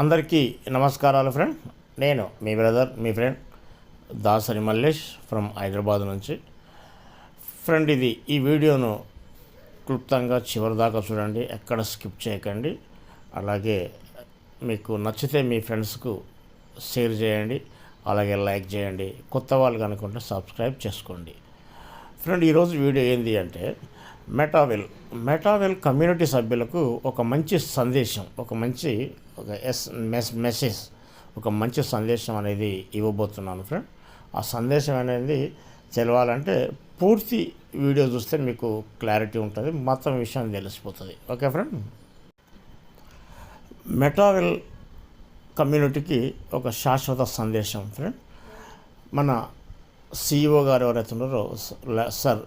అందరికీ నమస్కారాలు ఫ్రెండ్. నేను మీ బ్రదర్ మీ ఫ్రెండ్ దాసరి మల్లేష్ ఫ్రమ్ హైదరాబాద్ నుంచి. ఫ్రెండ్ ఇది ఈ వీడియోను క్లుప్తంగా చివరి దాకా చూడండి ఎక్కడ స్కిప్ చేయకండి. అలాగే మీకు నచ్చితే మీ ఫ్రెండ్స్కు షేర్ చేయండి అలాగే లైక్ చేయండి కొత్త వాళ్ళు కనుకుంటే సబ్స్క్రైబ్ చేసుకోండి. ఫ్రెండ్ ఈరోజు వీడియో ఏంటి అంటే మెటావెల్ మెటావెల్ కమ్యూనిటీ సభ్యులకు ఒక మంచి సందేశం ఒక మంచి ఒక ఎస్ మెస్ మెసేజ్ ఒక మంచి సందేశం అనేది ఇవ్వబోతున్నాను ఫ్రెండ్. ఆ సందేశం అనేది తెలవాలంటే పూర్తి వీడియో చూస్తే మీకు క్లారిటీ ఉంటుంది మొత్తం విషయం తెలిసిపోతుంది. Okay friend? మెటావెల్ కమ్యూనిటీకి ఒక శాశ్వత సందేశం ఫ్రెండ్. మన సిఇఓ గారు ఎవరైతే ఉన్నారో సార్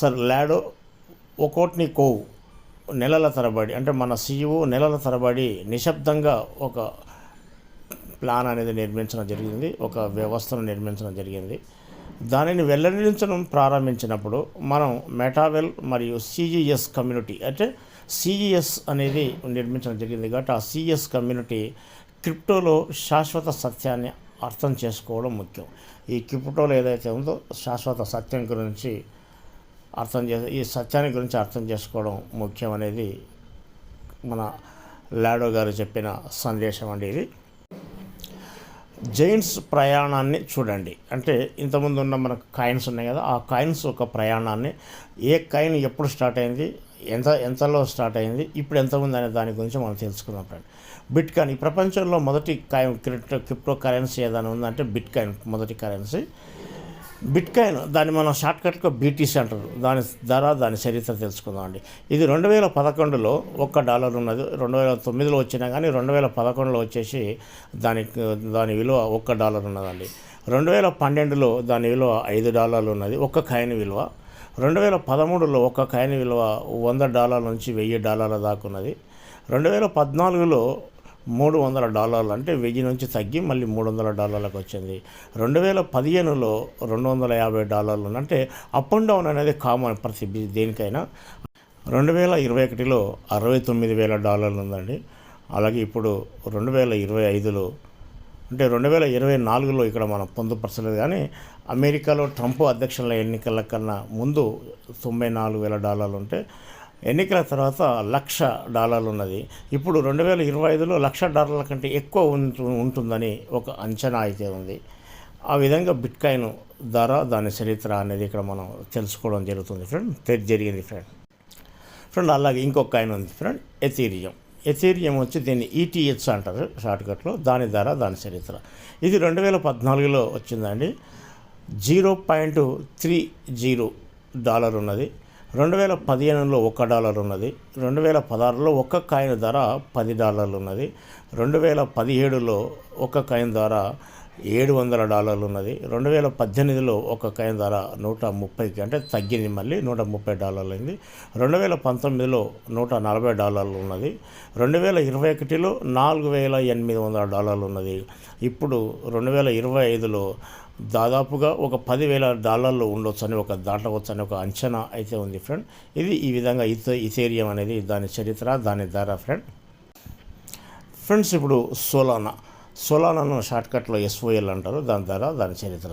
సార్ లాడో ఒక్కోటిని కోవ్ నెలల తరబడి అంటే మన సీఈఓ నెలల తరబడి నిశ్శబ్దంగా ఒక ప్లాన్ అనేది నిర్మించడం జరిగింది ఒక వ్యవస్థను నిర్మించడం జరిగింది. దానిని వెల్లడించడం ప్రారంభించినప్పుడు మనం మెటావెల్ మరియు సిజిఎస్ కమ్యూనిటీ అంటే సిజిఎస్ అనేది నిర్మించడం జరిగింది కాబట్టి ఆ సిఎస్ కమ్యూనిటీ క్రిప్టోలో శాశ్వత సత్యాన్ని అర్థం చేసుకోవడం ముఖ్యం. ఈ క్రిప్టోలో ఏదైతే ఉందో శాశ్వత సత్యం గురించి అర్థం చే ఈ సత్యాన్ని గురించి అర్థం చేసుకోవడం ముఖ్యం అనేది మన లాడో గారు చెప్పిన సందేశం అండి ఇది. జైన్స్ ప్రయాణాన్ని చూడండి. అంటే ఇంతకుముందు ఉన్న మనకు కాయిన్స్ ఉన్నాయి కదా ఆ కాయిన్స్ ఒక ప్రయాణాన్ని ఏ కాయిన్ ఎప్పుడు స్టార్ట్ అయింది ఎంత ఎంతలో స్టార్ట్ అయింది ఇప్పుడు ఎంత ఉంది అనే దాని గురించి మనం తెలుసుకుందాం ఫ్రెండ్. బిట్ కాయిన్ ఈ ప్రపంచంలో మొదటి కాయిన్ క్రిప్టో క్రిప్టో కరెన్సీ ఏదైనా ఉందంటే బిట్ కాయిన్ మొదటి కరెన్సీ. బిట్ కాయిన్ దాన్ని మనం షార్ట్కట్గా బీటీసీ అంటారు. దాని ధర దాని చరిత్ర తెలుసుకుందాం అండి. ఇది రెండు వేల పదకొండులో ఒక్క డాలర్ ఉన్నది. రెండు వేల తొమ్మిదిలో వచ్చినా కానీ రెండు వేల పదకొండులో వచ్చేసి దానికి దాని విలువ ఒక్క డాలర్ ఉన్నదండి. రెండు వేల పన్నెండులో దాని విలువ ఐదు డాలర్లు ఉన్నది ఒక్క కాయిన్ విలువ. రెండు వేల పదమూడులో ఒక్క కాయిన్ విలువ వంద డాలర్ల నుంచి వెయ్యి డాలర్ల దాకా ఉన్నది. రెండు వేల పద్నాలుగులో మూడు వందల డాలర్లు అంటే వెయ్యి నుంచి తగ్గి మళ్ళీ మూడు వందల డాలర్లకు వచ్చింది. రెండు వేల పదిహేనులో రెండు వందల యాభై డాలర్లు అంటే అప్ అండ్ డౌన్ అనేది కామన్ ప్రతి దేనికైనా. రెండు వేల ఇరవై ఒకటిలో అరవై తొమ్మిది వేల డాలర్లు ఉందండి. అలాగే ఇప్పుడు రెండు వేల ఇరవై ఐదులో అంటే రెండు వేల ఇరవై నాలుగులో ఇక్కడ మనం పొందుపరచలేదు కానీ అమెరికాలో ట్రంప్ అధ్యక్షుల ఎన్నికల కన్నా ముందు తొంభై నాలుగు వేల డాలర్లు ఉంటే ఎన్నికల తర్వాత లక్ష డాలర్లు ఉన్నది ఇప్పుడు రెండు వేల ఇరవై ఐదులో లక్ష డాలర్ల కంటే ఎక్కువ ఉంటు ఉంటుందని ఒక అంచనా అయితే ఉంది. ఆ విధంగా బిట్కాయిన్ ధర దాని చరిత్ర అనేది ఇక్కడ మనం తెలుసుకోవడం జరుగుతుంది ఫ్రెండ్. తె- జరిగింది ఫ్రెండ్. ఫ్రెండ్ అలాగే ఇంకొక కాయిన్ ఉంది ఫ్రెండ్ ఎథీరియం. ఎథీరియం వచ్చి దీన్ని ఈటీహెచ్ అంటారు షార్ట్కట్లో. దాని ధర దాని చరిత్ర. ఇది రెండు వేల పద్నాలుగులో వచ్చిందండి. Zero point three zero dollar ఉన్నది. రెండు వేల పదిహేనులో ఒక్క డాలర్ ఉన్నది. రెండు వేల పదహారులో ఒక్క కాయిన్ ధర పది డాలర్లు ఉన్నది. రెండు వేల పదిహేడులో ఒక్క కాయిన్ ధర ఏడు వందల డాలర్లు ఉన్నది రెండు వేల పద్దెనిమిదిలో ఒక కాయిన్ ధర నూట ముప్పైకి అంటే తగ్గింది మళ్ళీ నూట ముప్పై డాలర్లు అయింది రెండు వేల పంతొమ్మిదిలో నూట నలభై డాలర్లు ఉన్నది రెండు వేల ఇరవై ఒకటిలో నాలుగు వేల ఎనిమిది వందల డాలర్లు ఉన్నది ఇప్పుడు రెండు వేల ఇరవై ఐదులో దాదాపుగా ఒక పదివేల డాలర్లు ఉండొచ్చని ఒక దాటవచ్చని ఒక అంచనా అయితే ఉంది ఫ్రెండ్. ఇది ఈ విధంగా ఇథ ఇథేరియం అనేది దాని చరిత్ర దాని ధర ఫ్రెండ్. ఫ్రెండ్స్ ఇప్పుడు సోలానా. సోలానాను షార్ట్కట్లో ఎస్ఓఎల్ అంటారు దాని ధర దాని చరిత్ర.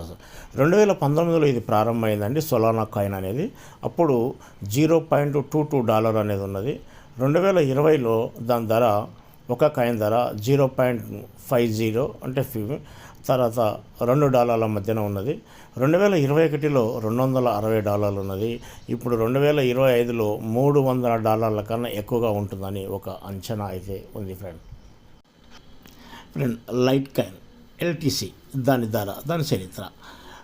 రెండు వేల పంతొమ్మిదిలో ఇది ప్రారంభమైందండి సోలానా కాయిన్ అనేది. అప్పుడు zero point two two dollar అనేది ఉన్నది. రెండు వేల ఇరవైలో దాని ధర ఒక కాయిన్ ధర జీరో పాయింట్ ఫైవ్ జీరో అంటే ఫి- తర్వాత రెండు డాలర్ల మధ్యన ఉన్నది. రెండు వేల ఇరవై ఒకటిలో రెండు వందల అరవై డాలర్లు ఉన్నది. ఇప్పుడు రెండు వేల ఇరవై ఐదులో మూడు వందల డాలర్ల కన్నా ఎక్కువగా ఉంటుందని ఒక అంచనా అయితే ఉంది friend. Friend litecoin LTC దాని ధర దాని చరిత్ర.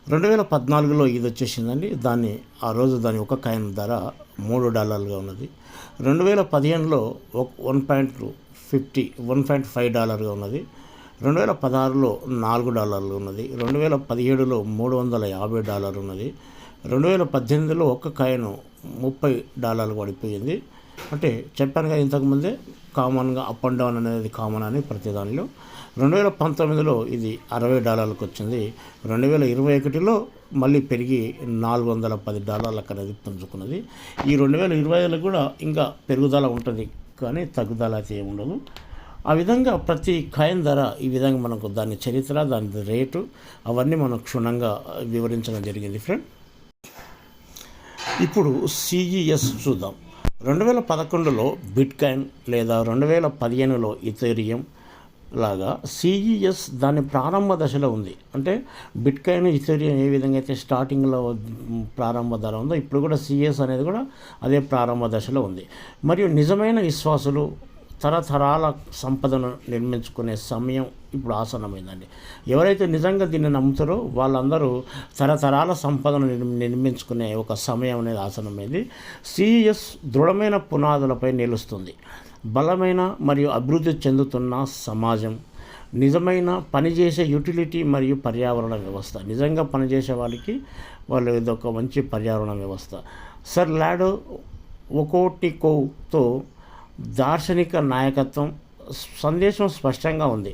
రెండు వేల పద్నాలుగులో ఇది వచ్చేసిందండి దాన్ని ఆ రోజు దాని ఒక కాయిన్ ధర మూడు డాలర్లుగా ఉన్నది. రెండు వేల పదిహేనులో ఒక one point fifty one point five డాలర్గా ఉన్నది. రెండు వేల పదహారులో నాలుగు డాలర్లు ఉన్నది. రెండు వేల పదిహేడులో మూడు వందల యాభై డాలర్ ఉన్నది. రెండు వేల పద్దెనిమిదిలో ఒక్క కాయిన్ ముప్పై డాలర్లు పడిపోయింది. అంటే చెప్పాను కదా ఇంతకుముందే కామన్గా అప్ అండ్ డౌన్ అనేది కామన్ అని ప్రతి దానిలో. రెండు వేల పంతొమ్మిదిలో ఇది అరవై డాలర్లకు వచ్చింది. రెండు వేల ఇరవై ఒకటిలో మళ్ళీ పెరిగి నాలుగు వందల పది డాలర్లకు అనేది పుంజుకున్నది. ఈ రెండు వేల ఇరవై ఐదులో కూడా ఇంకా పెరుగుదల ఉంటుంది. కానీ తగ్గుదల అయితే ఉండదు. ఆ విధంగా ప్రతి కాయిన్ ధర ఈ విధంగా మనకు దాని చరిత్ర దాని రేటు అవన్నీ మనం క్షుణ్ణంగా వివరించడం జరిగింది. ఫ్రెండ్ ఇప్పుడు సిఈఎస్ చూద్దాం. రెండు వేల పదకొండులో బిట్కాయిన్ లేదా రెండు వేల పదిహేనులో ఇథేరియం లాగా సిఈఎస్ దాని ప్రారంభ దశలో ఉంది. అంటే బిట్కాయిన్ ఇథేరియం ఏ విధంగా అయితే స్టార్టింగ్లో ప్రారంభ ధర ఉందో ఇప్పుడు కూడా సిఎస్ అనేది కూడా అదే ప్రారంభ దశలో ఉంది. మరియు నిజమైన విశ్వాసులు తరతరాల సంపదను నిర్మించుకునే సమయం ఇప్పుడు ఆసనమైందండి ఎవరైతే నిజంగా దీన్ని నమ్ముతారో వాళ్ళందరూ తరతరాల సంపదను నిర్మించుకునే ఒక సమయం అనేది ఆసనమైంది సిఎస్ దృఢమైన పునాదులపై నిలుస్తుంది. బలమైన మరియు అభివృద్ధి చెందుతున్న సమాజం నిజమైన పనిచేసే యూటిలిటీ మరియు పర్యావరణ వ్యవస్థ. నిజంగా పనిచేసే వాళ్ళకి వాళ్ళు ఇదొక మంచి పర్యావరణ వ్యవస్థ. సర్ లాడో ఒకోటికోతో దార్శనిక నాయకత్వం సందేశం స్పష్టంగా ఉంది.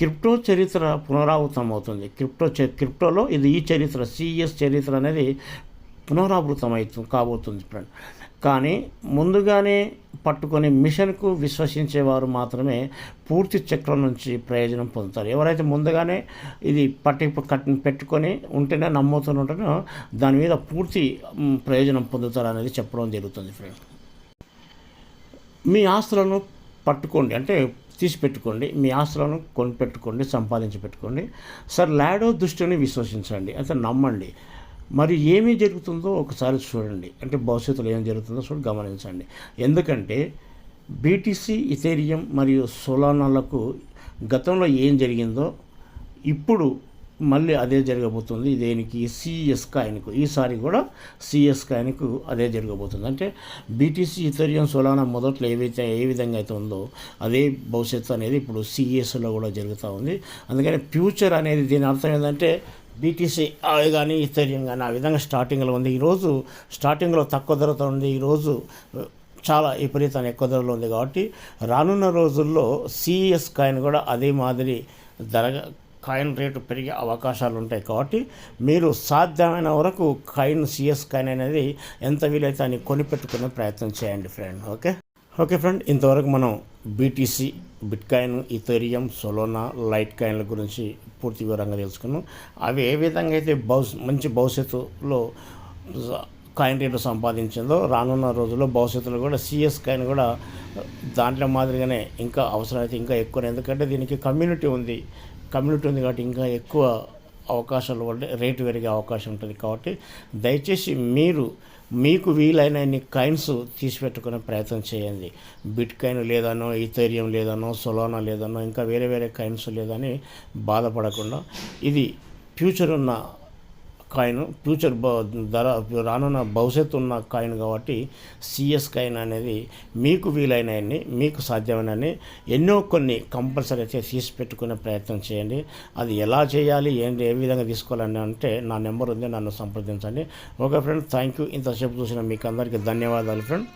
క్రిప్టో చరిత్ర పునరావృతం అవుతుంది క్రిప్టో క్రిప్టోలో ఇది ఈ చరిత్ర సిఎస్ చరిత్ర అనేది పునరావృతం అవుతుంది కాబోతుంది ఫ్రెండ్. కానీ ముందుగానే పట్టుకొని మిషన్కు విశ్వసించేవారు మాత్రమే పూర్తి చక్రం నుంచి ప్రయోజనం పొందుతారు. ఎవరైతే ముందుగానే ఇది పట్టి పెట్టుకొని ఉంటేనే నమ్ముతుంటేనో దాని మీద పూర్తి ప్రయోజనం పొందుతారు అనేది చెప్పడం జరుగుతుంది ఫ్రెండ్. మీ ఆస్తులను పట్టుకోండి. అంటే తీసి పెట్టుకోండి మీ ఆస్తులను కొనిపెట్టుకోండి సంపాదించి పెట్టుకోండి. సార్ లాడో దృష్టిని విశ్వసించండి అంటే నమ్మండి. మరి ఏమి జరుగుతుందో ఒకసారి చూడండి. అంటే భవిష్యత్తులో ఏం జరుగుతుందో చూడండి గమనించండి. ఎందుకంటే బీటీసీ ఇథేరియం మరియు సోలానాలకు గతంలో ఏం జరిగిందో ఇప్పుడు మళ్ళీ అదే జరగబోతుంది. దేనికి సిఎస్ కాయిన్కు ఈసారి కూడా సిఎస్ కాయిన్కు అదే జరగబోతుంది. అంటే బీటీసీ ఇథేరియం సులానా మొదట్లో ఏవైతే ఏ విధంగా అయితే ఉందో అదే భవిష్యత్తు అనేది ఇప్పుడు సిఎస్లో కూడా జరుగుతూ ఉంది. అందుకని ఫ్యూచర్ అనేది దీని అర్థం ఏంటంటే బీటీసీ అవి కానీ ఇథేరియం కానీ ఆ విధంగా స్టార్టింగ్లో ఉంది. ఈరోజు స్టార్టింగ్లో తక్కువ ధరతో ఉంది. ఈరోజు చాలా విపరీతంగా ఎక్కువ ధరలో ఉంది కాబట్టి రానున్న రోజుల్లో సిఎస్ కాయిన్ కూడా అదే మాదిరి ధర కాయిన్ రేటు పెరిగే అవకాశాలు ఉంటాయి కాబట్టి మీరు సాధ్యమైన వరకు కాయిన్ సిఎస్ కాయిన్ అనేది ఎంత వీలైతే అని కొనిపెట్టుకునే ప్రయత్నం చేయండి ఫ్రెండ్ ఓకే? ఓకే ఫ్రెండ్ ఇంతవరకు మనం BTC bitcoin Ethereum Solana light కాయిన్ల గురించి పూర్తి వివరంగా తెలుసుకున్నాం. అవి ఏ విధంగా అయితే భవిష్ మంచి భవిష్యత్తులో కాయిన్ రేటు సంపాదించిందో రానున్న రోజుల్లో భవిష్యత్తులో కూడా సిఎస్ కాయిన్ కూడా దాంట్లో మాదిరిగానే ఇంకా అవసరమైతే ఇంకా ఎక్కువ ఎందుకంటే దీనికి కమ్యూనిటీ ఉంది. కమ్యూనిటీ ఉంది కాబట్టి ఇంకా ఎక్కువ అవకాశాలు ఉంటే రేటు పెరిగే అవకాశం ఉంటుంది కాబట్టి దయచేసి మీరు మీకు వీలైనన్ని కాయిన్స్ తీసిపెట్టుకునే ప్రయత్నం చేయండి. బిట్ కాయిన్ లేదనో ఈథేరియం లేదనో సొలోనా లేదనో ఇంకా వేరే వేరే కాయిన్స్ లేదని బాధపడకుండా ఇది ఫ్యూచర్ ఉన్న కాయిన్ ఫ్యూచర్ ధర రానున్న భవిష్యత్తు ఉన్న కాయిన్ కాబట్టి సిఎస్ కాయిన్ అనేది మీకు వీలైనన్ని మీకు సాధ్యమైనని ఎన్నో కొన్ని కంపల్సరీ అయితే తీసి పెట్టుకునే ప్రయత్నం చేయండి. అది ఎలా చేయాలి ఏంటి ఏ విధంగా తీసుకోవాలని అంటే నా నెంబర్ ఉంది నన్ను సంప్రదించండి. ఓకే ఫ్రెండ్ థ్యాంక్ యూ ఇంతసేపు చూసిన మీకు అందరికీ ధన్యవాదాలు ఫ్రెండ్.